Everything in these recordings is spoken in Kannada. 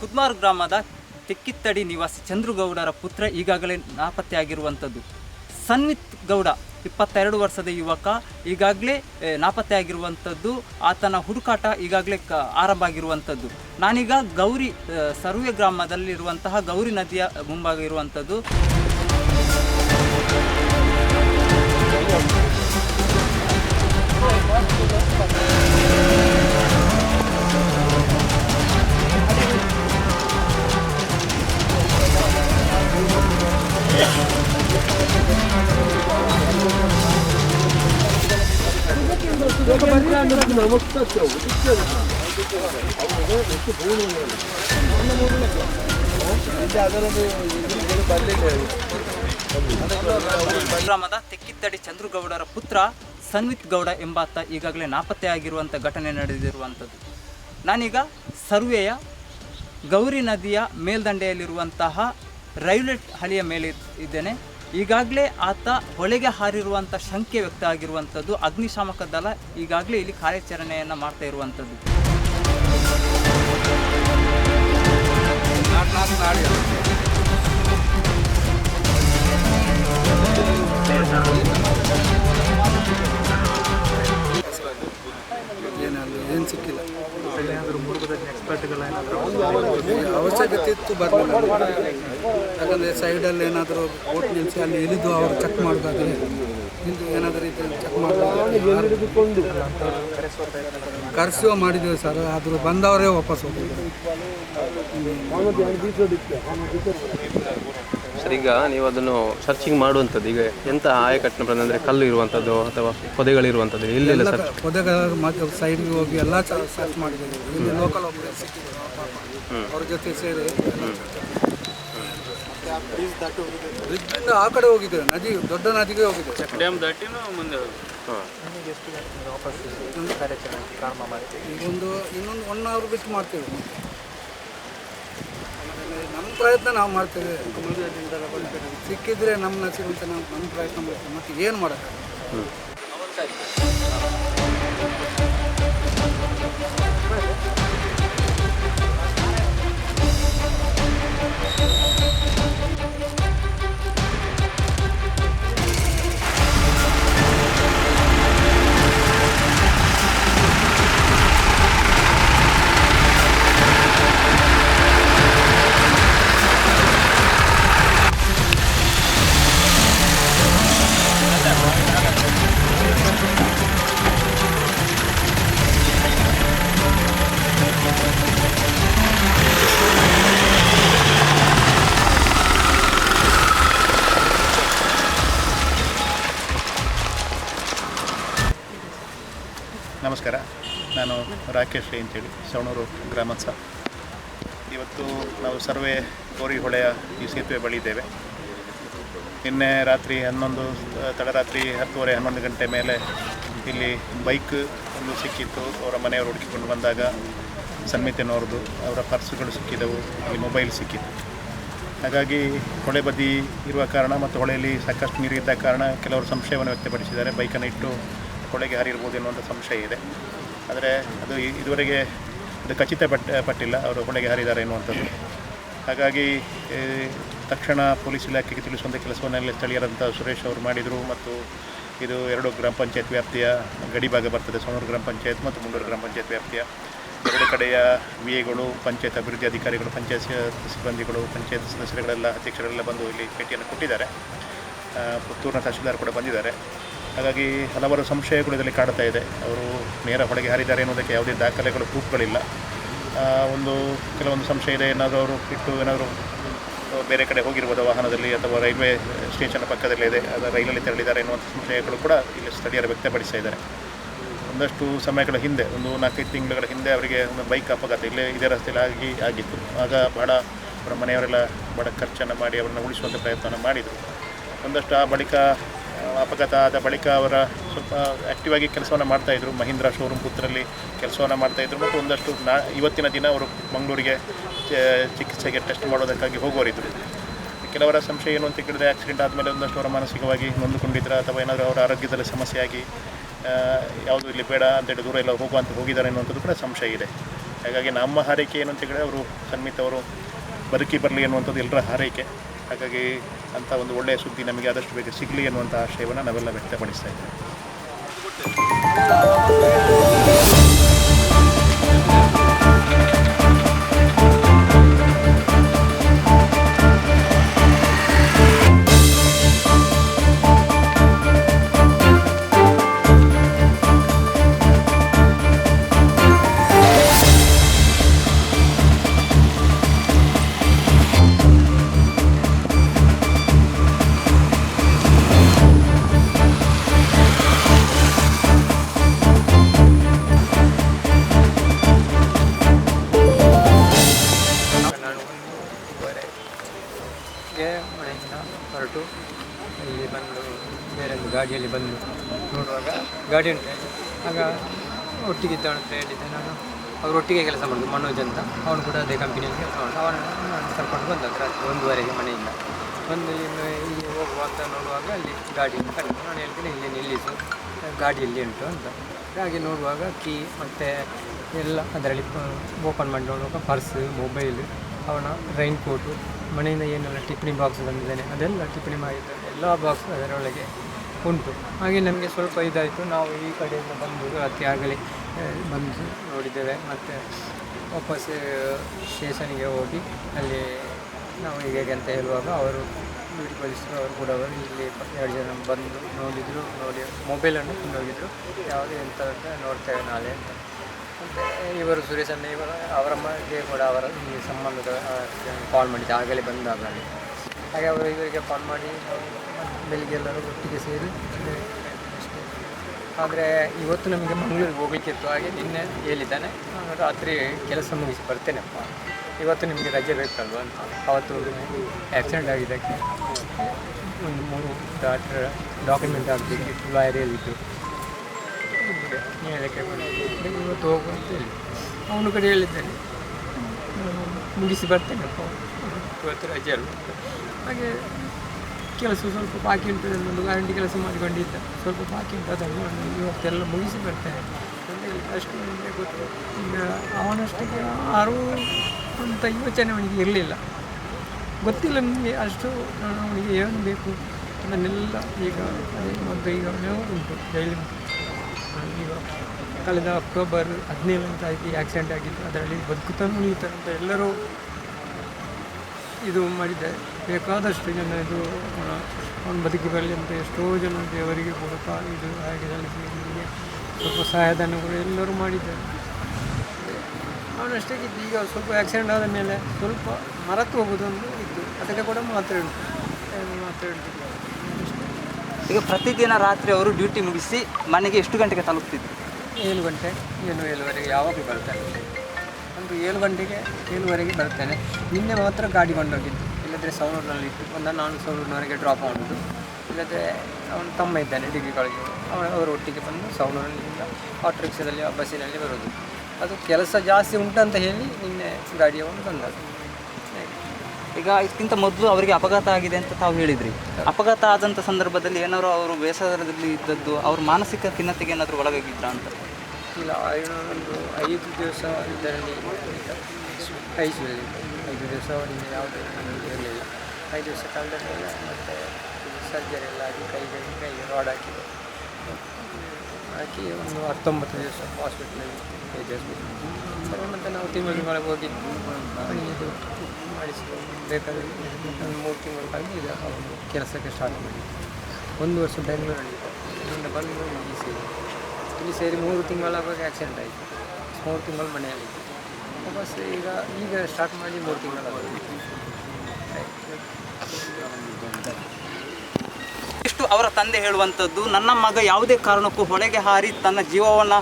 ಕುದ್ಮಾರ್ ಗ್ರಾಮದ ತೆಕ್ಕಿತ್ತಡಿ ನಿವಾಸಿ ಚಂದ್ರುಗೌಡರ ಪುತ್ರ ಈಗಾಗಲೇ ನಾಪತ್ತೆಯಾಗಿರುವಂಥದ್ದು. ಸನ್ವಿತ್ ಗೌಡ, ಇಪ್ಪತ್ತೆರಡು ವರ್ಷದ ಯುವಕ, ಈಗಾಗಲೇ ನಾಪತ್ತೆಯಾಗಿರುವಂಥದ್ದು. ಆತನ ಹುಡುಕಾಟ ಈಗಾಗಲೇ ಕ, ಆರಂಭ ಆಗಿರುವಂಥದ್ದು. ನಾನೀಗ ಗೌರಿ ಸರ್ವೆ ಗ್ರಾಮದಲ್ಲಿರುವಂತಹ ಗೌರಿ ನದಿಯ ಮುಂಭಾಗ ಇರುವಂಥದ್ದು ಗ್ರಾಮದ ತೆಕ್ಕಿತ್ತಡಿ ಚಂದ್ರಗೌಡರ ಪುತ್ರ ಸನ್ವಿತ್ ಗೌಡ ಎಂಬಾತ ಈಗಾಗಲೇ ನಾಪತ್ತೆಯಾಗಿರುವಂಥ ಘಟನೆ ನಡೆದಿರುವಂಥದ್ದು ನಾನೀಗ ಸರ್ವೆಯ ಗೌರಿ ನದಿಯ ಮೇಲ್ದಂಡೆಯಲ್ಲಿರುವಂತಹ ರೈಲ್ವೆ ಹಳಿಯ ಮೇಲೆ ಇದ್ದೇನೆ. ಈಗಾಗಲೇ ಆತ ಹೊಳೆಗೆ ಹಾರಿರುವಂಥ ಶಂಕೆ ವ್ಯಕ್ತ ಆಗಿರುವಂಥದ್ದು. ಅಗ್ನಿಶಾಮಕ ದಳ ಈಗಾಗಲೇ ಇಲ್ಲಿ ಕಾರ್ಯಾಚರಣೆಯನ್ನು ಮಾಡ್ತಾ ಇರುವಂಥದ್ದು. ಅವಶ್ಯಕತೆ ಇತ್ತು ಬರಲಿಲ್ಲ. ಯಾಕಂದರೆ ಸೈಡಲ್ಲಿ ಏನಾದರೂ ಓಟ್ ನಿಲ್ಲಿಸಿ ಅಲ್ಲಿ ಇಳಿದು ಅವರು ಚೆಕ್ ಮಾಡಬೇಕು ನಿಂತು ಏನಾದರೂ ರೀತಿಯಲ್ಲಿ ಚೆಕ್ ಮಾಡೋದು ಕರೆಸುವ ಮಾಡಿದ್ದೇವೆ ಸರ್ ಆದರೂ ಬಂದವರೇ ವಾಪಸ್ ಹೋಗಿದ್ದಾರೆ ಸರ್ ಈಗ ನೀವು ಅದನ್ನು ಸರ್ಚಿಂಗ್ ಮಾಡುವಂಥದ್ದು ಈಗ ಎಂತ ಆಯಕಟ್ಟಿನ ಪ್ರದೇಶ ಅಂದರೆ ಕಲ್ಲು ಇರುವಂಥದ್ದು ಅಥವಾ ಪೊದೆಗಳಿರುವಂಥದ್ದು ಇಲ್ಲೆಲ್ಲ ಸರ್? ಪೊದೆಗಳ ಮತ್ತು ಸೈಡ್ಗೆ ಹೋಗಿ ಎಲ್ಲ ಸರ್ಚ್ ಮಾಡಿದ್ದೀವಿ. ಇಲ್ಲಿ ಲೋಕಲ್ ಒಬ್ಬರು ಸಿಕ್ಕಿದ್ರು ಅವ್ರ ಜೊತೆ ಸೇರಿ ಬ್ರಿಡ್ಜಿಂದ ಆ ಕಡೆ ಹೋಗಿದ್ದೇವೆ ನದಿ ದೊಡ್ಡ ನದಿಗೆ ಹೋಗಿದ್ದೇವೆ ಈಗೊಂದು ಇನ್ನೊಂದು ಒನ್ ಅವರ್ ಬಿಟ್ಟು ಮಾಡ್ತೇವೆ. ನಮ್ಮ ಪ್ರಯತ್ನ ನಾವು ಮಾಡ್ತೇವೆ. ಸಿಕ್ಕಿದ್ರೆ ನಮ್ಮ ನಸಿರು ಅಂತ ನಾವು ನಮ್ಮ ಪ್ರಯತ್ನ ಮಾಡ್ತೇವೆ. ಮತ್ತೆ ಏನು ಮಾಡೋಕ್ಕಾಗಲ್ಲ. ನಮಸ್ಕಾರ. ನಾನು ರಾಕೇಶ್ ರೈ ಅಂತೇಳಿ, ಸವಣೂರು ಗ್ರಾಮಸ್ಥ ಇವತ್ತು ನಾವು ಸರ್ವೆ ಗೋರಿ ಹೊಳೆಯ ಈ ಸೇತುವೆ ಬಳಿ ಇದ್ದೇವೆ ನಿನ್ನೆ ರಾತ್ರಿ ಹನ್ನೊಂದು, ತಡರಾತ್ರಿ ಹತ್ತುವರೆ ಹನ್ನೊಂದು ಗಂಟೆ ಮೇಲೆ ಇಲ್ಲಿ ಬೈಕ್ ಒಂದು ಸಿಕ್ಕಿತ್ತು. ಅವರ ಮನೆಯವರು ಹುಡುಕಿಕೊಂಡು ಬಂದಾಗ ಸನ್ಮಿತನವ್ರದ್ದು ಅವರ ಪರ್ಸ್ಗಳು ಸಿಕ್ಕಿದವು, ಅಲ್ಲಿ ಮೊಬೈಲ್ ಸಿಕ್ಕಿತ್ತು. ಹಾಗಾಗಿ ಹೊಳೆ ಬದಿ ಇರುವ ಕಾರಣ ಮತ್ತು ಹೊಳೆಯಲ್ಲಿ ಸಾಕಷ್ಟು ನೀರಿದ್ದ ಕಾರಣ ಕೆಲವರು ಸಂಶಯವನ್ನು ವ್ಯಕ್ತಪಡಿಸಿದ್ದಾರೆ. ಬೈಕನ್ನು ಇಟ್ಟು ಹೊಳೆಗೆ ಹಾರಿರ್ಬೋದು ಎನ್ನುವಂಥ ಸಂಶಯ ಇದೆ. ಆದರೆ ಅದು ಇದುವರೆಗೆ ಅದು ಖಚಿತ ಪಟ್ಟ ಪಟ್ಟಿಲ್ಲ, ಅವರು ಕೊಳೆಗೆ ಹಾರಿದ್ದಾರೆ ಎನ್ನುವಂಥದ್ದು. ಹಾಗಾಗಿ ತಕ್ಷಣ ಪೊಲೀಸ್ ಇಲಾಖೆಗೆ ತಿಳಿಸುವಂಥ ಕೆಲಸವನ್ನೆಲ್ಲ ಸ್ಥಳೀಯರಂಥ ಸುರೇಶ್ ಅವರು ಮಾಡಿದರು ಮತ್ತು ಇದು ಎರಡು ಗ್ರಾಮ ಪಂಚಾಯತ್ ವ್ಯಾಪ್ತಿಯ ಗಡಿ ಭಾಗ ಬರ್ತದೆ, ಸೋನೂರು ಗ್ರಾಮ ಪಂಚಾಯತ್ ಮತ್ತು ಮುಂಡೂರು ಗ್ರಾಮ ಪಂಚಾಯತ್ ವ್ಯಾಪ್ತಿಯ. ಎರಡು ಕಡೆಯ ವಿ ಎಗಳು ಪಂಚಾಯತ್ ಅಭಿವೃದ್ಧಿ ಅಧಿಕಾರಿಗಳು, ಪಂಚಾಯತ್ ಸಿಬ್ಬಂದಿಗಳು, ಪಂಚಾಯತ್ ಸದಸ್ಯರುಗಳೆಲ್ಲ ಅಧ್ಯಕ್ಷರೆಲ್ಲ ಬಂದು ಇಲ್ಲಿ ಭೇಟಿಯನ್ನು ಕೊಟ್ಟಿದ್ದಾರೆ. ಪುತ್ತೂರಿನ ತಹಶೀಲ್ದಾರ್ ಕೂಡ ಬಂದಿದ್ದಾರೆ. ಹಾಗಾಗಿ ಹಲವಾರು ಸಂಶಯಗಳು ಇದರಲ್ಲಿ ಕಾಡ್ತಾ ಇದೆ. ಅವರು ನೇರ ಹೊಳೆಗೆ ಹಾರಿದ್ದಾರೆ ಅನ್ನೋದಕ್ಕೆ ಯಾವುದೇ ದಾಖಲೆಗಳು, ಪ್ರೂಫ್ಗಳಿಲ್ಲ. ಒಂದು, ಕೆಲವೊಂದು ಸಂಶಯ ಇದೆ. ಏನಾದರೂ ಅವರು ಇಟ್ಟು ಏನಾದರೂ ಬೇರೆ ಕಡೆ ಹೋಗಿರ್ಬೋದು ವಾಹನದಲ್ಲಿ ಅಥವಾ ರೈಲ್ವೆ ಸ್ಟೇಷನ್ ಪಕ್ಕದಲ್ಲೇ ಇದೆ. ಅದು ರೈಲಲ್ಲಿ ತೆರಳಿದ್ದಾರೆ ಎನ್ನುವಂಥ ಸಂಶಯಗಳು ಕೂಡ ಇಲ್ಲಿ ಸ್ಥಳೀಯರು ವ್ಯಕ್ತಪಡಿಸ್ತಾ ಇದ್ದಾರೆ. ಒಂದಷ್ಟು ಸಮಯಗಳ ಹಿಂದೆ, ಒಂದು ನಾಲ್ಕೈದು ತಿಂಗಳ ಹಿಂದೆ ಅವರಿಗೆ ಒಂದು ಬೈಕ್ ಅಪಘಾತ ಇಲ್ಲೇ ಇದೇ ರಸ್ತೆಯಲ್ಲಿ ಆಗಿ, ಆಗಿತ್ತು. ಆಗ ಬಹಳ ಅವರ ಮನೆಯವರೆಲ್ಲ ಬಹಳ ಖರ್ಚನ್ನು ಮಾಡಿ ಅವರನ್ನು ಉಳಿಸುವಂಥ ಪ್ರಯತ್ನವನ್ನು ಮಾಡಿದರು. ಒಂದಷ್ಟು ಆ ಬಳಿಕ ಅಪಘಾತ ಆದ ಬಳಿಕ ಅವರ ಸ್ವಲ್ಪ ಆ್ಯಕ್ಟಿವ್ ಆಗಿ ಕೆಲಸವನ್ನು ಮಾಡ್ತಾಯಿದ್ರು ಮಹೀಂದ್ರ ಶೋರೂಮ್ ಪುತ್ರಲ್ಲಿ ಕೆಲಸವನ್ನು ಮಾಡ್ತಾಯಿದ್ರು ಮತ್ತು ಒಂದಷ್ಟು ನಾ, ಇವತ್ತಿನ ದಿನ ಅವರು ಮಂಗಳೂರಿಗೆ ಚಿಕಿತ್ಸೆಗೆ ಟೆಸ್ಟ್ ಮಾಡೋದಕ್ಕಾಗಿ ಹೋಗೋರಿದ್ದರು ಕೆಲವರ ಸಂಶಯ ಏನು ಅಂತ ಕೇಳಿದ್ರೆ ಆಕ್ಸಿಡೆಂಟ್ ಆದಮೇಲೆ ಒಂದಷ್ಟು ಅವರ ಮಾನಸಿಕವಾಗಿ ನೊಂದುಕೊಂಡಿದ್ರ ಅಥವಾ ಏನಾದರೂ ಅವರ ಆರೋಗ್ಯದಲ್ಲಿ ಸಮಸ್ಯೆಯಾಗಿ ಯಾವುದು ಇಲ್ಲಿ ಬೇಡ ಅಂತೇಳಿ ದೂರ ಎಲ್ಲ ಹೋಗುವಂತ ಹೋಗಿದ್ದಾರೆ ಅನ್ನುವಂಥದ್ದು ಕೂಡ ಸಂಶಯ ಇದೆ. ಹಾಗಾಗಿ ನಮ್ಮ ಹಾರೈಕೆ ಏನು ಅಂತ ಹೇಳಿದ್ರೆ ಅವರು ಸನ್ಮಿತ್ ಅವರು ಬದುಕಿ ಬರಲಿ ಅನ್ನುವಂಥದ್ದು ಎಲ್ಲರ ಹಾರೈಕೆ. ಹಾಗಾಗಿ ಅಂಥ ಒಂದು ಒಳ್ಳೆಯ ಸುದ್ದಿ ನಮಗೆ ಆದಷ್ಟು ಬೇಗ ಸಿಗಲಿ ಅನ್ನುವಂಥ ಆಶಯವನ್ನು ನಾವೆಲ್ಲ ವ್ಯಕ್ತಪಡಿಸ್ತಾ ಇದ್ದೇವೆ. ಹೊರಟು ಇಲ್ಲಿ ಬಂದು, ಬೇರೆ ಒಂದು ಗಾಡಿಯಲ್ಲಿ ಬಂದು ನೋಡುವಾಗ ಗಾಡಿ ಉಂಟು. ಆಗ ಒಟ್ಟಿಗಿದ್ದವನ ಹತ್ರ ಹೇಳಿದ್ದೆ. ನಾನು ಅವರು ಒಟ್ಟಿಗೆ ಕೆಲಸ ಮಾಡೋದು, ಮನೋಜ್ ಅಂತ. ಅವನು ಕೂಡ ಅದೇ ಕಂಪ್ನಿಯಲ್ಲಿ ಕೆಲಸ ಮಾಡೋದು. ಅವನನ್ನು ನಾನು ಕರ್ಕೊಂಡು ಬಂದದ್ದು ರಾತ್ರಿ ಒಂದೂವರೆಗೆ ಮನೆಯಿಂದ. ಬಂದು ಇನ್ನು ಇಲ್ಲಿ ಹೋಗುವ ಅಂತ ನೋಡುವಾಗ ಅಲ್ಲಿ ಗಾಡಿಯನ್ನು ಕರೆದು, ನಾನು ಹೇಳ್ತೀನಿ, ಇಲ್ಲಿ ನಿಲ್ಲಿಸು. ಗಾಡಿ ಇಲ್ಲಿ ಉಂಟು ಅಂತ. ಹಾಗೆ ನೋಡುವಾಗ ಕೀ ಮತ್ತು ಎಲ್ಲ ಅದರಲ್ಲಿ ಓಪನ್ ಮಾಡಿ ನೋಡುವಾಗ ಪರ್ಸ್ ಮೊಬೈಲ್ ಅವನ ರೈನ್ ಕೋಟು ಮನೆಯಿಂದ ಏನೆಲ್ಲ ಟಿಪ್ಪಣಿ ಬಾಕ್ಸ್ ಬಂದಿದ್ದಾನೆ ಅದೆಲ್ಲ ಟಿಪ್ಪಣಿ ಮಾಡಿದ್ದು ಎಲ್ಲ ಬಾಕ್ಸ್ ಅದರೊಳಗೆ ಉಂಟು. ಹಾಗೆ ನಮಗೆ ಸ್ವಲ್ಪ ಇದಾಯಿತು. ನಾವು ಈ ಕಡೆಯಿಂದ ಬಂದು ರಾತ್ರಿ ಆಗಲೇ ಬಂದು ನೋಡಿದ್ದೇವೆ. ಮತ್ತು ವಾಪಸ್ ಸ್ಟೇಷನಿಗೆ ಹೋಗಿ ಅಲ್ಲಿ ನಾವು ಹೀಗೆ ಅಂತ ಹೇಳುವಾಗ ಅವರು ಪೊಲೀಸರು ಅವರು ಕೂಡ ಅವರು ಇಲ್ಲಿ ಎರಡು ಜನ ಬಂದು ನೋಡಿದರು, ನೋಡಿ, ಮೊಬೈಲನ್ನು ಕೊಂಡೋಗಿದ್ದರು ಯಾವುದೇ ಎಂಥ ನೋಡ್ತೇವೆ ನಾಳೆ ಅಂತ. ಇವರು ಸುರೇಶ್ ಅಣ್ಣ, ಇವರು ಅವರ ಮಗೆ ಕೂಡ ಅವರ ಈ ಸಂಬಂಧದ ಕಾಲ್ ಮಾಡಿದ್ದೆ, ಆಗಲೇ ಬಂದಾಗ. ಹಾಗೆ ಅವರು ಇವರಿಗೆ ಕಾಲ್ ಮಾಡಿ ಬೆಳಿಗ್ಗೆ ಎಲ್ಲರೂ ಒಟ್ಟಿಗೆ ಸೇರಿ ಆದರೆ ಇವತ್ತು ನಮಗೆ ಮಂಗಳೂರಿಗೆ ಹೋಗಲಿಕ್ಕಿತ್ತು ಹಾಗೆ ನಿನ್ನೆ ಹೇಳಿದ್ದಾನೆ. ರಾತ್ರಿ ಕೆಲಸ ಮುಗಿಸಿ ಬರ್ತೇನೆಪ್ಪ. ಇವತ್ತು ನಿಮಗೆ ರಜೆ ಬೇಕಲ್ವ ಅಂತ. ಅವತ್ತು ಆ್ಯಕ್ಸಿಡೆಂಟ್ ಆಗಿದ್ದಕ್ಕೆ ಒಂದು ಮೂರು ಡಾಕ್ಟರ್ ಡಾಕ್ಯುಮೆಂಟ್ ಆಗಬೇಕಿತ್ತು ಲಾಯರಿಯಲ್ಲಿತ್ತು ಬಂದಿದ್ದೆ ಇವತ್ತು ಹೋಗು ಅಂತ ಹೇಳಿ. ಅವನು ಕಡೆ ಹೇಳಿದ್ದೇನೆ. ಮುಗಿಸಿ ಬರ್ತೇನೆ ಇವತ್ತು ರಜೆ ಅಲ್ಲ. ಹಾಗೆ ಕೆಲಸ ಸ್ವಲ್ಪ ಬಾಕಿ ಉಂಟು. ಒಂದು ಗ್ಯಾರಂಟಿ ಕೆಲಸ ಮಾಡಿಕೊಂಡಿದ್ದ. ಸ್ವಲ್ಪ ಬಾಕಿ ಉಂಟು. ಅದನ್ನು ನಾನು ಇವತ್ತೆಲ್ಲ ಮುಗಿಸಿ ಬರ್ತೇನೆ. ಹೇಳಿ ಅಷ್ಟು ನನಗೆ ಗೊತ್ತು. ಈಗ ಅವನಷ್ಟಕ್ಕೆ ಯಾರೂ ಅಂತ ಯೋಚನೆ ಅವನಿಗೆ ಇರಲಿಲ್ಲ. ಗೊತ್ತಿಲ್ಲ ನನಗೆ ಅಷ್ಟು ನಾನು ಅವನಿಗೆ ಏನು ಬೇಕು. ಅದನ್ನೆಲ್ಲ ಈಗ ಅದೇ ಮೊದಲು ಈಗ ಉಂಟು. ಈಗ ಕಳೆದ ಅಕ್ಟೋಬರ್ ಹದಿನೇಳನೇ ತಾರೀಕಿಗೆ ಆಕ್ಸಿಡೆಂಟ್ ಆಗಿತ್ತು ಅದರಲ್ಲಿ ಬದುಕುತ್ತಾನೆ ಉಳಿಯುತ್ತಾನೆ ಅಂತ ಎಲ್ಲರೂ ಇದು ಮಾಡಿದ್ದಾರೆ. ಬೇಕಾದಷ್ಟು ಜನ ಇದು ಅವನು ಬದುಕಿ ಬರಲಿ ಅಂತ ಎಷ್ಟೋ ಜನ ದೇವರಿಗೆ ಕೊಡುತ್ತಾ ಇದು ಹಾಗೆ ಸ್ವಲ್ಪ ಸಹಾಯಧನಗಳು ಎಲ್ಲರೂ ಮಾಡಿದ್ದಾರೆ. ಅವನಷ್ಟೇ ಇದ್ದು, ಈಗ ಸ್ವಲ್ಪ ಆಕ್ಸಿಡೆಂಟ್ ಆದ ಮೇಲೆ ಸ್ವಲ್ಪ ಮರೆತು ಹೋಗೋದೊಂದು ಇತ್ತು. ಅದಕ್ಕೆ ಕೂಡ ಮಾತ್ರ ಉಂಟು ಈಗ ಪ್ರತಿದಿನ ರಾತ್ರಿ ಅವರು ಡ್ಯೂಟಿ ಮುಗಿಸಿ ಮನೆಗೆ ಎಷ್ಟು ಗಂಟೆಗೆ ತಲುಪ್ತಿದ್ರು? ಏಳು ಗಂಟೆ ಏಳು ಏಳುವರೆಗೆ, ಯಾವಾಗಲೂ ಬರ್ತೇನೆ. ಒಂದು ಏಳು ಗಂಟೆಗೆ ಏಳುವರೆಗೆ ಬರ್ತೇನೆ. ನಿನ್ನೆ ಮಾತ್ರ ಗಾಡಿ ಕೊಂಡೋಗಿದ್ದು. ಇಲ್ಲದ್ರೆ ಸೌರೂರಿನಲ್ಲಿ ಇತ್ತು ಒಂದು ನಾನು ಸೌರೂರಿನವರೆಗೆ ಡ್ರಾಪ್ ಮಾಡೋದು ಇಲ್ಲದ್ರೆ ಅವನು ತಮ್ಮ ಇದ್ದಾನೆ, ಡಿಗ್ರಿ ಕಾಲೇಜು ಅವನ, ಅವರ ಒಟ್ಟಿಗೆ ಬಂದು ಸೌನೂರಿನಿಂದ ಆಟೋ ರಿಕ್ಷಾದಲ್ಲಿ ಬಸ್ಸಿನಲ್ಲಿ ಬರೋದು ಅದು ಕೆಲಸ ಜಾಸ್ತಿ ಉಂಟಂತ ಹೇಳಿ ನಿನ್ನೆ ಗಾಡಿಯವನು ಬಂದದ್ದು. ಈಗ ಇದಕ್ಕಿಂತ ಮೊದಲು ಅವರಿಗೆ ಅಪಘಾತ ಆಗಿದೆ ಅಂತ ತಾವು ಹೇಳಿದ್ರಿ. ಅಪಘಾತ ಆದಂಥ ಸಂದರ್ಭದಲ್ಲಿ ಏನಾದರೂ ಅವರು ಬೇಸರದಲ್ಲಿ ಇದ್ದದ್ದು, ಅವ್ರ ಮಾನಸಿಕ ಖಿನ್ನತೆಗೆ ಏನಾದರೂ ಒಳಗಾಗಿದ್ರ ಅಂತ? ಏನು ಒಂದು ಐದು ದಿವಸ ಇದರಲ್ಲಿ ಐಸಿಯಲ್ಲಿ ಐದು ದಿವಸ ಅವರಿಂದ ಯಾವುದೇ ಇರಲಿಲ್ಲ ಐದು ದಿವಸ ಕಳೆದ ಮೇಲೆ ಮತ್ತು ಸರ್ಜರಿ ಎಲ್ಲ ಆಗಿ ಕೈಗೆ ಕೈಗೆ ರಾಡ್ ಹಾಕಿದೆ. ಹಾಕಿ ಒಂದು ಹತ್ತೊಂಬತ್ತು ದಿವಸ ಹಾಸ್ಪಿಟ್ಲಲ್ಲಿ ಸರಿ, ಮತ್ತು ನಾವು ತಿಂಗಳು ತಿಂಗಳಿಗೆ ಹೋಗಿ ಇದು ಮಾಡಿಸಿ. ಬೇಕಾದ್ರೆ ಒಂದು ಮೂರು ತಿಂಗಳು ಕಾಲ ಇದು ಕೆಲಸಕ್ಕೆ ಸ್ಟಾರ್ಟ್ ಮಾಡಿ ಒಂದು ವರ್ಷ ಬೆಂಗಳೂರಲ್ಲಿ ಇಲ್ಲಿಂದ ಬಂದು ಸೇರಿ ಇಲ್ಲಿ ಸೇರಿ ಮೂರು ತಿಂಗಳಾಗ ಆಕ್ಸಿಡೆಂಟ್ ಆಯಿತು. ಮೂರು ತಿಂಗಳು ಮನೆಯಲ್ಲಿ ವಾಪಸ್ ಈಗ ಈಗ ಸ್ಟಾರ್ಟ್ ಮಾಡಿ ಮೂರು ತಿಂಗಳಾಗೋದು ಅವರ ತಂದೆ ಹೇಳುವಂಥದ್ದು, ನನ್ನ ಮಗ ಯಾವುದೇ ಕಾರಣಕ್ಕೂ ಹೊಳೆಗೆ ಹಾರಿ ತನ್ನ ಜೀವವನ್ನು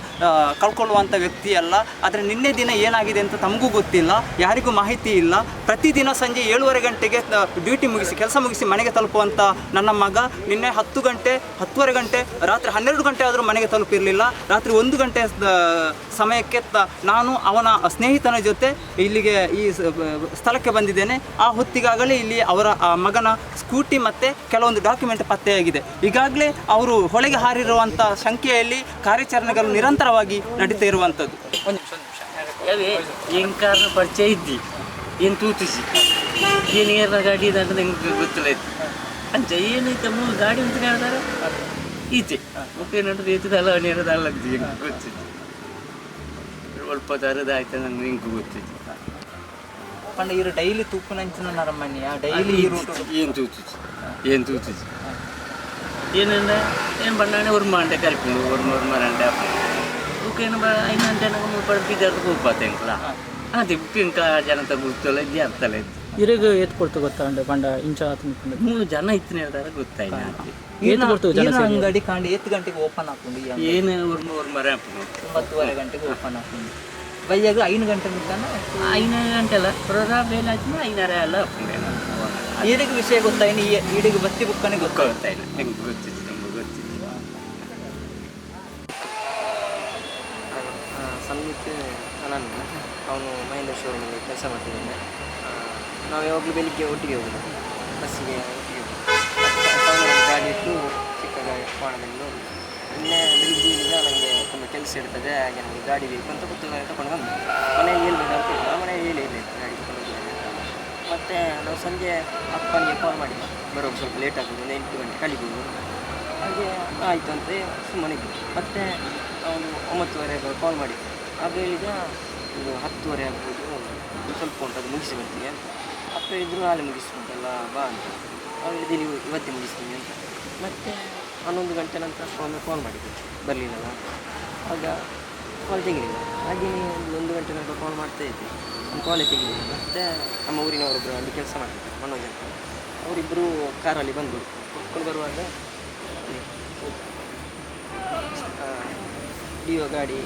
ಕಳ್ಕೊಳ್ಳುವಂಥ ವ್ಯಕ್ತಿ ಅಲ್ಲ. ಆದರೆ ನಿನ್ನೆ ದಿನ ಏನಾಗಿದೆ ಅಂತ ತಮಗೂ ಗೊತ್ತಿಲ್ಲ, ಯಾರಿಗೂ ಮಾಹಿತಿ ಇಲ್ಲ. ಪ್ರತಿದಿನ ಸಂಜೆ ಏಳುವರೆ ಗಂಟೆಗೆ ಡ್ಯೂಟಿ ಮುಗಿಸಿ, ಕೆಲಸ ಮುಗಿಸಿ ಮನೆಗೆ ತಲುಪುವಂಥ ನನ್ನ ಮಗ ನಿನ್ನೆ ಹತ್ತು ಗಂಟೆ, ಹತ್ತುವರೆ ಗಂಟೆ, ರಾತ್ರಿ ಹನ್ನೆರಡು ಗಂಟೆ ಆದರೂ ಮನೆಗೆ ತಲುಪಿರಲಿಲ್ಲ. ರಾತ್ರಿ ಒಂದು ಗಂಟೆ ಸಮಯಕ್ಕೆ ನಾನು ಅವನ ಸ್ನೇಹಿತನ ಜೊತೆ ಇಲ್ಲಿಗೆ ಈ ಸ್ಥಳಕ್ಕೆ ಬಂದಿದ್ದೇನೆ. ಆ ಹೊತ್ತಿಗಾಗಲೇ ಇಲ್ಲಿ ಅವರ ಮಗನ ಸ್ಕೂಟಿ ಮತ್ತು ಕೆಲವೊಂದು ಡಾಕ್ಯುಮೆಂಟ್ ಪತ್ತೆಯಾಗಿದೆ. ಈಗಾಗಲೇ ಅವರು ಹೊಳೆಗೆ ಹಾರಿರುವಂಥ ಸಂಖ್ಯೆಯಲ್ಲಿ ಕಾರ್ಯಾಚರಣೆಗಳು ನಿರಂತರವಾಗಿ ನಡೀತಾ ಇರುವಂಥದ್ದು ಒಂದು ನಿಮಿಷ ಒಂದು ಪರಿಚಯ ಇದ್ದಿ? ಏನು ತೂತಿಸಿ ಏನು ಏನ ಗಾಡಿ ಇದೆ ಅಂತ ನಂಗೆ ಗೊತ್ತಿಲ್ಲ ಇತ್ತು. ಅಂಚ ಏನೈತೆ ಮೂರು ಗಾಡಿ ಅಂತ ಹೇಳ್ತಾರೆ ಈಚೆ ಮುಖ ನಡೆದು ಏತದಲ್ಲ ನೇರದ ಅಲ್ಲದ್ದು ಹೆಂಗೆ ಗೊತ್ತಿತ್ತು ಸ್ವಲ್ಪ ತರದ ಆಯ್ತು ನಂಗೆ ಹೆಂಗೆ ಗೊತ್ತಿತ್ತು ಪಂಡ ಇರು ಡೈಲಿ ತೂಕ ನಂಚಿನ ಆ ಡೈಲಿ ಏನು ತೂತಿಸಿ ಏನು ತೂತಿಸಿ ಏನಂದ್ರೆ ಏನು ಬಣ್ಣಾಣೆ ஒரு மாண்டே கறிப்போம் ஒரு ஒரு மணி ரெண்டு ಬುಕ್ ಏನು ಬ ಐದು ಗಂಟೆ ನಮ್ಮ ಪಡ್ಕಿದ್ದು ಹೋಗ್ಬಾತೆಂಕ್ಲ ಅದೇ ಬುಕ್ ಇಂಕ ಜನತ ಗೊತ್ತಲ್ಲ ಇದ್ದೇ ಅರ್ಥಲ್ಲ ಇತ್ತು ಇರಗ ಏತ್ ಕೊಡ್ತು ಗೊತ್ತಾ ಅಂಡೆ ಪಂಡ ಇಂಚ ಆತನ ಮೂರು ಜನ ಇತ್ತು ಹೇಳ್ತಾರೆ ಗೊತ್ತಾಯ್ತು ನನಗೆ ಏತ್ ಕೊಡ್ತು ಜನ ಏನು ಅಂಗಡಿ ಕಾಂಡಿ ಎತ್ತು ಗಂಟೆಗೆ ಓಪನ್ ಹಾಕೊಂಡು ಈ ಅಂಗಡಿ? ಏನು ஒரு ஒரு ಮರ ಹಾಕೊಂಡು ಒಂಬತ್ತುವರೆ ಗಂಟೆಗೆ ಓಪನ್ ಹಾಕೊಂಡು ಬೈಯಾಗ ಐದು ಗಂಟೆ ಮುಟ್ಟಾನ ಐದು ಗಂಟೆ ಅಲ್ಲ ಪ್ರೊರ ಬೇಲೆ ಆಯ್ತು ಐನರ ಎಲ್ಲ ಹಾಕೊಂಡೇನು ಈಡಿಗೆ ವಿಷಯ ಗೊತ್ತಾಯ್ತು ಈ ಈಡಿಗೆ ಬತ್ತಿ ಬುಕ್ಕನೆ ಗೊತ್ತ ಇಲ್ಲ ಹೆಂಗೆ ಗೊತ್ತಿತ್ತು ನಮ್ಗೆ ಗೊತ್ತಿತ್ತು ಸಂಗೀತ ಅನಂತ ಅವನು ಮಹೇಂದ್ರ ಶೋರೂಮಲ್ಲಿ ಕೆಲಸ ಮಾಡ್ತಿದ್ದಾನೆ. ನಾವು ಯಾವಾಗಲೂ ಬೆಳಿಗ್ಗೆ ಒಟ್ಟಿಗೆ ಹೋಗೋದು. ಬಸ್ಸಿಗೆ ಒಟ್ಟಿಗೆ ಹೋಗೋದು. ಗಾಡಿ ಇಟ್ಟು ಚಿಕ್ಕ ಗಾಡಿ ಕೋಣದಲ್ಲಿ ಹೋಗುದು. ನಿನ್ನೆ ಬೆಳಿಗ್ಗೆ ಈಗ ನನಗೆ ತುಂಬ ಕೆಲಸ ಇರ್ತದೆ ಹಾಗೆ ನನಗೆ ಗಾಡಿ ಬೇಕು ಅಂತ ಗೊತ್ತಿಲ್ಲ ತಗೊಂಡು ಬಂದು. ಮನೆಯಲ್ಲಿ ಹೇಳ್ಬೇಕು ಅಂತ ಇಲ್ಲ ಮನೆಯಲ್ಲಿ ಹೇಳಿ ಇಲ್ಲ ಗಾಡಿ. ಮತ್ತು ನಾವು ಸಂಜೆ ಅಪ್ಪನಿಗೆ ಕಾಲ್ ಮಾಡಿ ಬರೋದು ಸ್ವಲ್ಪ ಲೇಟ್ ಆಗ್ಬೋದು ಒಂದು ಎಂಟು ಗಂಟೆ ಕಳಿಬೋದು. ಹಾಗೆ ಆಯಿತು ಅಂತ ಸುಮ್ಮನಿದ್ದು ಮತ್ತೆ ಒಂಬತ್ತುವರೆ ಕಾಲ್ ಮಾಡಿ ಆಗ ಹೇಳಿದ, ಇದು ಹತ್ತುವರೆ ಆಗ್ಬೋದು. ಸ್ವಲ್ಪ ಉಂಟು, ಅದು ಮುಗಿಸಿ ಬರ್ತೀನಿ ಅಂತ. ಅಪ್ಪ ಹೇಳಿದ್ರು, ನಾಳೆ ಮುಗಿಸ್ಬೋದಲ್ಲ, ಬಾ ಅಂತ. ಅವ್ರು ನೀವು ಇವತ್ತೇ ಮುಗಿಸ್ತೀನಿ ಅಂತ. ಮತ್ತೆ ಹನ್ನೊಂದು ಗಂಟೆ ನಂತರ ಒಮ್ಮೆ ಕಾಲ್ ಮಾಡಿದ್ದು. ಬರಲಿಲ್ಲಲ್ಲ ಆಗ ಕಾಲ್ ತೆಗಿಲಿಲ್ಲ ಹಾಗೆ ಒಂದು ಒಂದು ಗಂಟೆ ನಂತರ ಕಾಲ್ ಮಾಡ್ತಾ ಇದ್ದೆ ಒಂದು ಕಾಲೇ ತೆಗಿಲಿಲ್ಲ. ಮತ್ತೆ ನಮ್ಮ ಊರಿನವರೊಬ್ಬರು ಅಲ್ಲಿ ಕೆಲಸ ಮಾಡ್ತಿದ್ದಾರೆ ಮನೋಜ್ ಅಂತ ಅವರಿಬ್ಬರು ಕಾರಲ್ಲಿ ಬಂದರು ಕೊಟ್ಕೊಂಡು ಬರುವಾಗ ಡಿಯೋ ಗಾಡಿ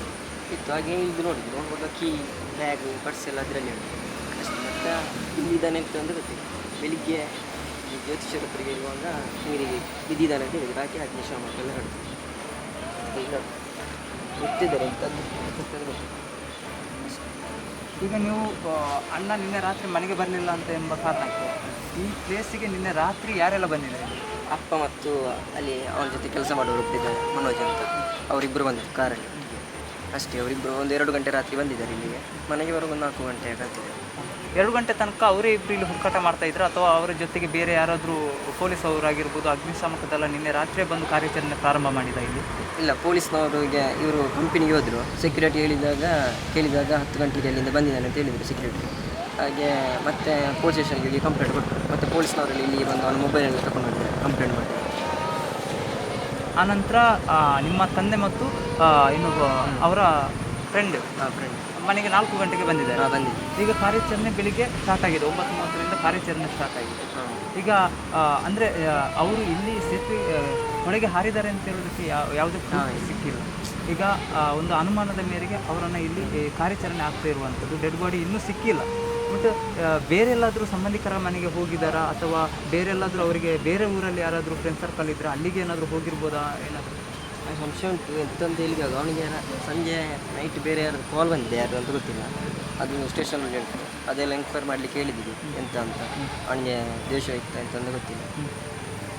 ಇತ್ತು. ಹಾಗೆ ಇಲ್ಲಿ ನೋಡಿದ್ರು ನೋಡುವಾಗ ಕೀ ಬ್ಯಾಗು ಪರ್ಸ್ ಎಲ್ಲ ಅದರಲ್ಲಿ ಉಂಟು. ಅಷ್ಟೇ. ಮತ್ತು ಇಲ್ಲಿದ್ದಾನೆ ಅಂತ ಅಂದರೆ ಗೊತ್ತಿಲ್ಲ. ಬೆಳಿಗ್ಗೆ ಜ್ಯೋತಿಷ್ಯರ ಹತ್ರಿಗೆ ಇರುವಾಗ ನೀರಿಗೆ ಬಿದ್ದಿದ್ದಾನೆ ಅಂತ ಹೇಳಿದ್ರು. ಹಾಕಿ ಅಗ್ನಿಶಾಮಕ ಎಲ್ಲ ಹೊಡೆದು ಈಗ ಗೊತ್ತಿದ್ದಾರೆ ಅಂತ ಗೊತ್ತಿಲ್ಲ. ಈಗ ನೀವು ಅಣ್ಣ ನಿನ್ನೆ ರಾತ್ರಿ ಮನೆಗೆ ಬರಲಿಲ್ಲ ಅಂತ ಎಂಬ ಕಾರಣಕ್ಕೆ ಈ ಪ್ಲೇಸಿಗೆ ನಿನ್ನೆ ರಾತ್ರಿ ಯಾರೆಲ್ಲ ಬಂದಿದ್ದಾರೆ ಅಪ್ಪ ಮತ್ತು ಅಲ್ಲಿ ಅವನ ಜೊತೆ ಕೆಲಸ ಮಾಡೋರು ಒಬ್ಬರಿದ್ದಾರೆ ಮನೋಜ್ ಅಂತ. ಅವರಿಬ್ಬರು ಬಂದಿದ್ದರು, ಕಾರಲ್ಲಿ. ಅಷ್ಟೇ ಅವರಿಬ್ಬರು ಒಂದು ಎರಡು ಗಂಟೆ ರಾತ್ರಿ ಬಂದಿದ್ದಾರೆ ಇಲ್ಲಿಗೆ. ಮನೆಗೆ ಬರೋದು ಒಂದು ನಾಲ್ಕು ಗಂಟೆ ಆಗ್ತಿದೆ ಎರಡು ಗಂಟೆ ತನಕ ಅವರೇ ಇಬ್ಬರು ಇಲ್ಲಿ ಹುಡುಕಾಟ ಮಾಡ್ತಾ ಇದ್ರು ಅಥವಾ ಅವರ ಜೊತೆಗೆ ಬೇರೆ ಯಾರಾದರೂ ಪೊಲೀಸ್ ಅವರಾಗಿರ್ಬೋದು ಅಗ್ನಿಶಾಮಕ ದಳ ನಿನ್ನೆ ರಾತ್ರಿ ಬಂದು ಕಾರ್ಯಾಚರಣೆ ಪ್ರಾರಂಭ ಮಾಡಿದ ಇಲ್ಲಿ? ಇಲ್ಲ ಪೊಲೀಸ್ನವರಿಗೆ ಇವರು ಕಂಪನಿಗೆ ಹೋದರು. ಸೆಕ್ಯೂರಿಟಿ ಹೇಳಿದಾಗ ಕೇಳಿದಾಗ ಹತ್ತು ಗಂಟೆಗೆ ಅಲ್ಲಿಂದ ಬಂದಿದ್ದಾನೆ ಅಂತ ಹೇಳಿದರು ಸೆಕ್ಯೂರಿಟಿ ಹಾಗೆ ಮತ್ತೆ ಪೊಲೀಸ್ ಸ್ಟೇಷನ್ಗೆ ಕಂಪ್ಲೇಂಟ್ ಕೊಟ್ಟರು ಮತ್ತು ಪೊಲೀಸ್ನವರಲ್ಲಿ ಇಲ್ಲಿ ಬಂದು ಅವನ ಮೊಬೈಲಲ್ಲಿ ತಗೊಂಡು ಹೋಗಿದ್ದಾರೆ ಕಂಪ್ಲೇಂಟ್ ಮಾಡಿ. ಆನಂತರ ನಿಮ್ಮ ತಂದೆ ಮತ್ತು ಇನ್ನೊಬ್ಬ ಅವರ ಫ್ರೆಂಡ್ ಫ್ರೆಂಡ್ ಮನೆಗೆ ನಾಲ್ಕು ಗಂಟೆಗೆ ಬಂದಿದ್ದಾರೆ. ಈಗ ಕಾರ್ಯಾಚರಣೆ ಬೆಳಿಗ್ಗೆ ಸ್ಟಾರ್ಟ್ ಆಗಿದೆ ಒಂಬತ್ತು ಮೂವತ್ತರಿಂದ ಕಾರ್ಯಾಚರಣೆ ಸ್ಟಾರ್ಟ್ ಆಗಿದೆ. ಈಗ ಅಂದ್ರೆ ಅವರು ಇಲ್ಲಿ ಸೇತುವೆ ಒಳಗೆ ಹಾರಿದ್ದಾರೆ ಅಂತ ಹೇಳೋದಕ್ಕೆ ಯಾವ- ಯಾವುದೇ ಸಿಕ್ಕಿಲ್ಲ. ಈಗ ಒಂದು ಅನುಮಾನದ ಮೇರೆಗೆ ಅವರನ್ನು ಇಲ್ಲಿ ಕಾರ್ಯಾಚರಣೆ ಆಗ್ತಾ ಇರುವಂಥದ್ದು. ಡೆಡ್ ಬಾಡಿ ಇನ್ನೂ ಸಿಕ್ಕಿಲ್ಲ. ಬಟ್ ಬೇರೆ ಎಲ್ಲಾದರೂ ಸಂಬಂಧಿಕರ ಮನೆಗೆ ಹೋಗಿದ್ದಾರಾ? ಅಥವಾ ಬೇರೆ ಎಲ್ಲಾದರೂ ಅವರಿಗೆ ಬೇರೆ ಊರಲ್ಲಿ ಯಾರಾದರೂ ಫ್ರೆಂಡ್ ಸರ್ಕಲ್ ಇದ್ದರೆ ಅಲ್ಲಿಗೆ ಏನಾದರೂ ಹೋಗಿರ್ಬೋದಾ? ಏನಾದರೂ ಸಂಶಯ ಉಂಟು ಎಂತಂತ ಹೇಳಿದಾಗ ಅವನಿಗೆ ಸಂಜೆ ನೈಟ್ ಬೇರೆ ಯಾರು ಕಾಲ್ ಬಂದಿದೆ, ಯಾರು ಅಂತ ಗೊತ್ತಿಲ್ಲ. ಅದು ಸ್ಟೇಷನ್ ಹೇಳ್ತಾರೆ. ಅದೆಲ್ಲ ಎಂಕ್ವೈರ್ ಮಾಡಲಿಕ್ಕೆ ಹೇಳಿದ್ದೀವಿ ಎಂತ ಅಂತ. ಅವನಿಗೆ ದೇಶ ಇತ್ತ ಅಂತ ಗೊತ್ತಿಲ್ಲ.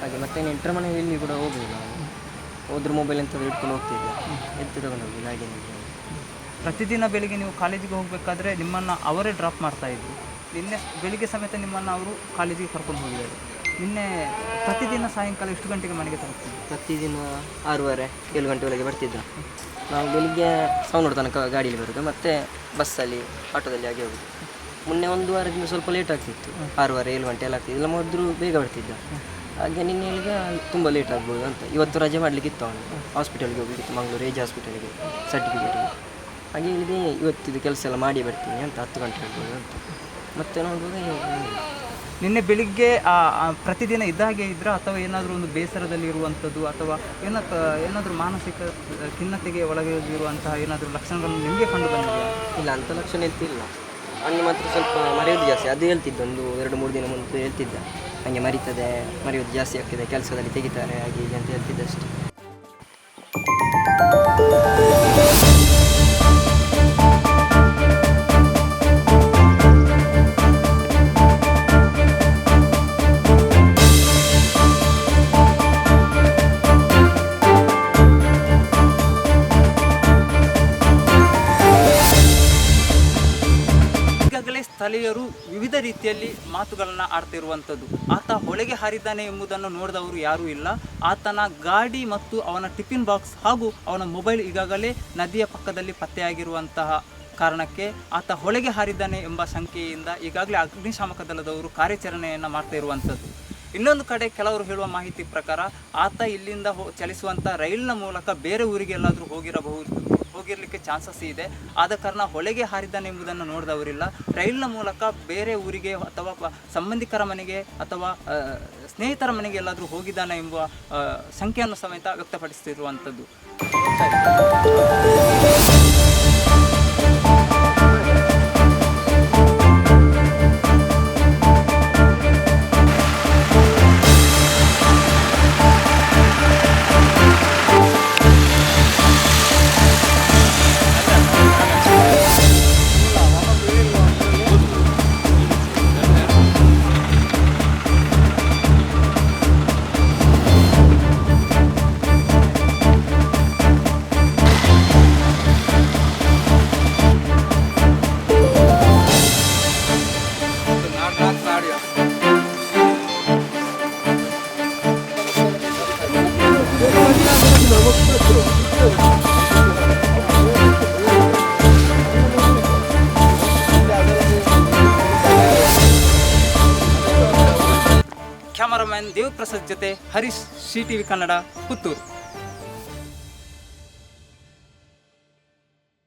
ಹಾಗೆ ಮತ್ತೆ ನೆಂಟರ ಮನೆಯಲ್ಲಿ ಕೂಡ ಹೋಗಲಿಲ್ಲ ಅವನು ಹೋದ್ರೆ ಮೊಬೈಲ್ ಎಂತಾದ್ರು ಇಟ್ಕೊಂಡು ಹೋಗ್ತಿದ್ದೆ ಎತ್ತು ತಗೊಂಡು ಹಾಗೆ ಪ್ರತಿದಿನ ಬೆಳಿಗ್ಗೆ ನೀವು ಕಾಲೇಜಿಗೆ ಹೋಗಬೇಕಾದ್ರೆ ನಿಮ್ಮನ್ನು ಅವರೇ ಡ್ರಾಪ್ ಮಾಡ್ತಾ ಇದ್ರು. ನಿನ್ನೆ ಬೆಳಿಗ್ಗೆ ಸಮೇತ ನಿಮ್ಮನ್ನು ಅವರು ಕಾಲೇಜಿಗೆ ಕರ್ಕೊಂಡು ಹೋಗಿದ್ದಾರೆ. ನಿನ್ನೆ ಪ್ರತಿದಿನ ಸಾಯಂಕಾಲ ಎಷ್ಟು ಗಂಟೆಗೆ ಮನೆಗೆ ತಲುಪ್ತಿದ್ರು? ಪ್ರತಿದಿನ ಆರೂವರೆ, ಏಳು ಗಂಟೆ ಒಳಗೆ ಬರ್ತಿದ್ದ ನಾವು ಬೆಳಿಗ್ಗೆ ಸೌನೂರು ತನಕ ಗಾಡಿಯಲ್ಲಿ ಬರೋದು, ಮತ್ತು ಬಸ್ಸಲ್ಲಿ, ಆಟೋದಲ್ಲಿ ಹಾಗೆ ಹೋಗೋದು. ಮೊನ್ನೆ ಒಂದು ವಾರದಿಂದ ಸ್ವಲ್ಪ ಲೇಟ್ ಆಗ್ತಿತ್ತು. ಆರೂವರೆ, ಏಳು ಗಂಟೆ ಎಲ್ಲ ಆಗ್ತಿತ್ತು. ಇಲ್ಲ, ಮೊದಲು ಬೇಗ ಬರ್ತಿದ್ದ. ಹಾಗೆ ನಿನ್ನೆ ಹೇಳಿದ ತುಂಬ ಲೇಟ್ ಆಗ್ಬೋದು ಅಂತ. ಇವತ್ತು ರಜೆ ಮಾಡಲಿಕ್ಕಿತ್ತು ಅವನು. ಹಾಸ್ಪಿಟಲ್ಗೆ ಹೋಗಲಿಕ್ಕಿತ್ತು ಮಂಗಳೂರು ಏಜ್ ಹಾಸ್ಪಿಟಲ್ಗೆ ಸರ್ಟಿಫಿಕೇಟಿಗೆ ಹಾಗೆ ಹೇಳಿದೆ ಇವತ್ತಿದು ಕೆಲಸ ಎಲ್ಲ ಮಾಡಿ ಬರ್ತೀನಿ ಅಂತ, ಹತ್ತು ಗಂಟೆ ಆಗ್ಬೋದು ಅಂತ. ಮತ್ತೆ ನೋಡುವಾಗ. ನಿನ್ನೆ ಬೆಳಿಗ್ಗೆ ಪ್ರತಿದಿನ ಇದ್ದ ಹಾಗೆ ಇದ್ರ ಅಥವಾ ಏನಾದರೂ ಒಂದು ಬೇಸರದಲ್ಲಿ ಇರುವಂಥದ್ದು ಅಥವಾ ಏನ ಏನಾದರೂ ಮಾನಸಿಕ ಖಿನ್ನತೆಗೆ ಒಳಗಿರುವಂತಹ ಏನಾದರೂ ಲಕ್ಷಣಗಳು ನಿಮಗೆ ಕಂಡು ಬಂದಿದೆಯಾ? ಇಲ್ಲ ಅಂತ ಲಕ್ಷಣ ಎಂತಿಲ್ಲ ಅವನಿಗೆ ಮಾತ್ರ ಸ್ವಲ್ಪ ಮರೆಯೋದು ಜಾಸ್ತಿ. ಅದು ಹೇಳ್ತಿದ್ದ, ಒಂದು ಎರಡು, ಮೂರು ದಿನ ಮುಂದೆ ಹೇಳ್ತಿದ್ದ. ನನಗೆ ಮರೀತದೆ ಮರೆಯೋದು ಜಾಸ್ತಿ ಆಗ್ತಿದೆ, ಕೆಲಸದಲ್ಲಿ ತೆಗಿತಾರೆ, ಹಾಗೆ ಹೀಗೆ ಅಂತ ಹೇಳ್ತಿದ್ದೆ ಅಷ್ಟೇ. ವಿವಿಧ ರೀತಿಯಲ್ಲಿ ಮಾತುಗಳನ್ನು ಆಡ್ತಿರುವಂಥದ್ದು. ಆತ ಹೊಳೆಗೆ ಹಾರಿದ್ದಾನೆ ಎಂಬುದನ್ನು ನೋಡಿದವರು ಯಾರೂ ಇಲ್ಲ. ಆತನ ಗಾಡಿ ಮತ್ತು ಅವನ ಟಿಫಿನ್ ಬಾಕ್ಸ್ ಹಾಗೂ ಅವನ ಮೊಬೈಲ್ ಈಗಾಗಲೇ ನದಿಯ ಪಕ್ಕದಲ್ಲಿ ಪತ್ತೆಯಾಗಿರುವಂತಹ ಕಾರಣಕ್ಕೆ ಆತ ಹೊಳೆಗೆ ಹಾರಿದ್ದಾನೆ ಎಂಬ ಶಂಕೆಯಿಂದ ಈಗಾಗಲೇ ಅಗ್ನಿಶಾಮಕ ದಳದವರು ಕಾರ್ಯಾಚರಣೆಯನ್ನು ಮಾಡ್ತಾ ಇರುವಂಥದ್ದು ಇನ್ನೊಂದು ಕಡೆ ಕೆಲವರು ಹೇಳುವ ಮಾಹಿತಿ ಪ್ರಕಾರ ಆತ ಇಲ್ಲಿಂದ ಹೋ, ಚಲಿಸುವಂಥ ರೈಲಿನ ಮೂಲಕ ಬೇರೆ ಊರಿಗೆ ಎಲ್ಲಾದರೂ ಹೋಗಿರಬಹುದು. ಹೋಗಿರಲಿಕ್ಕೆ ಚಾನ್ಸಸ್ ಇದೆ. ಆದ ಕಾರಣ ಹೊಳೆಗೆ ಹಾರಿದ್ದಾನೆ ಎಂಬುದನ್ನು ನೋಡಿದವರಿಲ್ಲ. ರೈಲಿನ ಮೂಲಕ ಬೇರೆ ಊರಿಗೆ ಅಥವಾ ಸಂಬಂಧಿಕರ ಮನೆಗೆ ಅಥವಾ ಸ್ನೇಹಿತರ ಮನೆಗೆ ಎಲ್ಲಾದರೂ ಹೋಗಿದ್ದಾನೆ ಎಂಬ ಸಂಖ್ಯೆಯನ್ನು ಸಮೇತ ವ್ಯಕ್ತಪಡಿಸ್ತಿರುವಂಥದ್ದು Harish C T V Kannada Puttur.